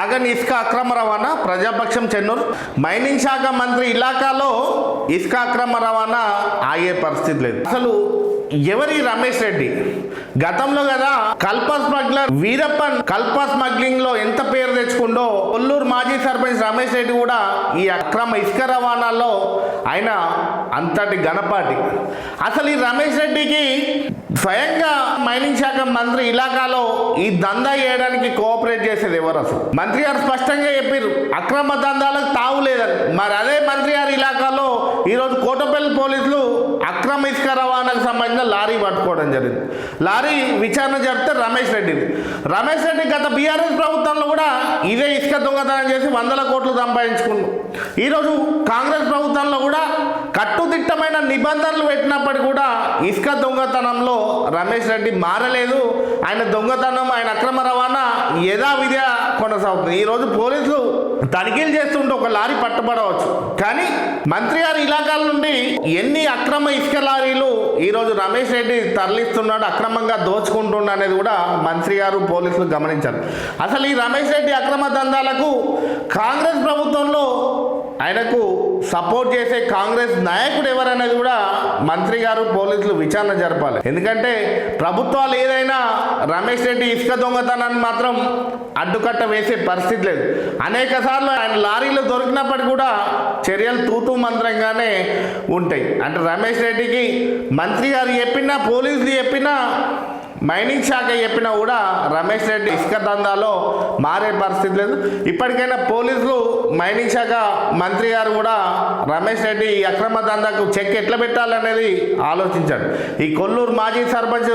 ఆగన్ ఇసుక అక్రమ రవాణా ప్రజాపక్షం చెన్నూరు. మైనింగ్ శాఖ మంత్రి ఇలాకాలో ఇసుక అక్రమ రవాణా ఆగే పరిస్థితి లేదు. అసలు ఎవరి రమేష్ రెడ్డి? గతంలో కదా కల్ప స్మగ్లర్ వీరప్పన్ కల్ప స్మగ్లింగ్లో ఎంత పేరు తెచ్చుకుందో కొల్లూరు మాజీ సర్పంచ్ రమేష్ రెడ్డి కూడా ఈ అక్రమ ఇసుక రవాణాలో ఆయన అంతటి గణపాటి అసలు ఈ రమేష్ రెడ్డికి స్వయంగా మైనింగ్ శాఖ మంత్రి ఇలాకాలో ఈ దందా చేయడానికి కోఆపరేట్ చేసేది ఎవరు అసలు? మంత్రి గారు స్పష్టంగా చెప్పారు అక్రమ దందాలకు తావు లేదని. మరి అదే మంత్రి గారి ఇలాకాలో ఈరోజు కోటపల్లి పోలీసులు అక్రమ ఇసుక రవాణాకు సంబంధించిన లారీ పట్టుకోవడం జరిగింది. లారీ విచారణ జరిపితే రమేష్ రెడ్డిది రమేష్ రెడ్డి గత బీఆర్ఎస్ ప్రభుత్వంలో కూడా ఇదే ఇసుక దొంగతనం చేసి వందల కోట్లు సంపాదించుకున్నాం ఈరోజు కాంగ్రెస్ ప్రభుత్వంలో కూడా కట్టుదిట్టమైన నిబంధనలు పెట్టినప్పటికీ కూడా ఇసుక దొంగతనంలో రమేష్ రెడ్డి మారలేదు ఆయన దొంగతనం ఆయన అక్రమ రవాణా యథావిధిగా కొనసాగుతుంది. ఈరోజు పోలీసులు తనిఖీలు చేస్తుంటే ఒక లారీ పట్టుబడవచ్చు. కానీ మంత్రి గారి ఇలాకాల నుండి ఎన్ని అక్రమ ఇసుక లారీలు ఈరోజు రమేష్ రెడ్డి తరలిస్తున్నాడు అక్రమంగా దోచుకుంటున్నాడు అనేది కూడా మంత్రి గారు పోలీసులు గమనించారు. అసలు ఈ రమేష్ రెడ్డి అక్రమ దందాలకు కాంగ్రెస్ ప్రభుత్వంలో ఆయనకు సపోర్ట్ చేసే కాంగ్రెస్ నాయకుడు ఎవరనేది కూడా మంత్రి గారు పోలీసులు విచారణ జరపాలి. ఎందుకంటే ప్రభుత్వాలు ఏదైనా రమేష్ రెడ్డి ఇసుక దొంగతనాన్ని మాత్రం అడ్డుకట్ట వేసే పరిస్థితి లేదు. అనేక సార్లు ఆయన లారీలు దొరికినప్పటికీ కూడా చర్యలు తూతూ మంత్రంగానే ఉంటాయి. అంటే రమేష్ రెడ్డికి మంత్రి గారు చెప్పినా పోలీసులు చెప్పినా మైనింగ్ శాఖ చెప్పినా కూడా రమేష్ రెడ్డి ఇసుక దందాలో మారే పరిస్థితి లేదు. ఇప్పటికైనా పోలీసులు మైనింగ్ శాఖ మంత్రి గారు కూడా రమేష్ రెడ్డి ఈ అక్రమ దందాకు చెక్ ఎట్లా పెట్టాలనేది ఆలోచించాడు ఈ కొల్లూరు మాజీ సర్పంచ్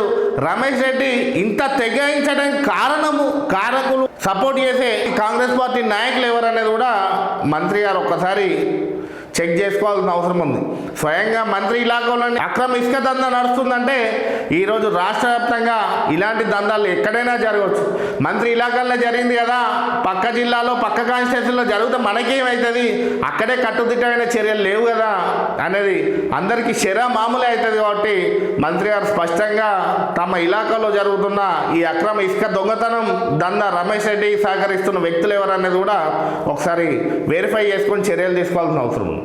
రమేష్ రెడ్డి ఇంత తెగాయించడానికి కారణము కారకులు. సపోర్ట్ చేసే కాంగ్రెస్ పార్టీ నాయకులు ఎవరనేది కూడా మంత్రి గారు ఒక్కసారి చెక్ చేసుకోవాల్సిన అవసరం ఉంది. స్వయంగా మంత్రి ఇలాకాలో అక్రమ ఇసుక దందా నడుస్తుందంటే ఈరోజు రాష్ట్ర వ్యాప్తంగా ఇలాంటి దందాలు ఎక్కడైనా జరగవచ్చు. మంత్రి ఇలాకాల్లో జరిగింది కదా పక్క జిల్లాలో పక్క కాన్స్టిట్యూన్సీలో జరిగితే మనకేమవుతుంది అక్కడే కట్టుదిట్టమైన చర్యలు లేవు కదా అనేది అందరికీ శర మామూలే అవుతుంది కాబట్టి మంత్రి గారు స్పష్టంగా తమ ఇలాకాలో జరుగుతున్న ఈ అక్రమ ఇసుక దొంగతనం దందా రమేష్ రెడ్డి సహకరిస్తున్న వ్యక్తులు ఎవరనేది కూడా ఒకసారి వెరిఫై చేసుకొని చర్యలు తీసుకోవాల్సిన అవసరం ఉంది.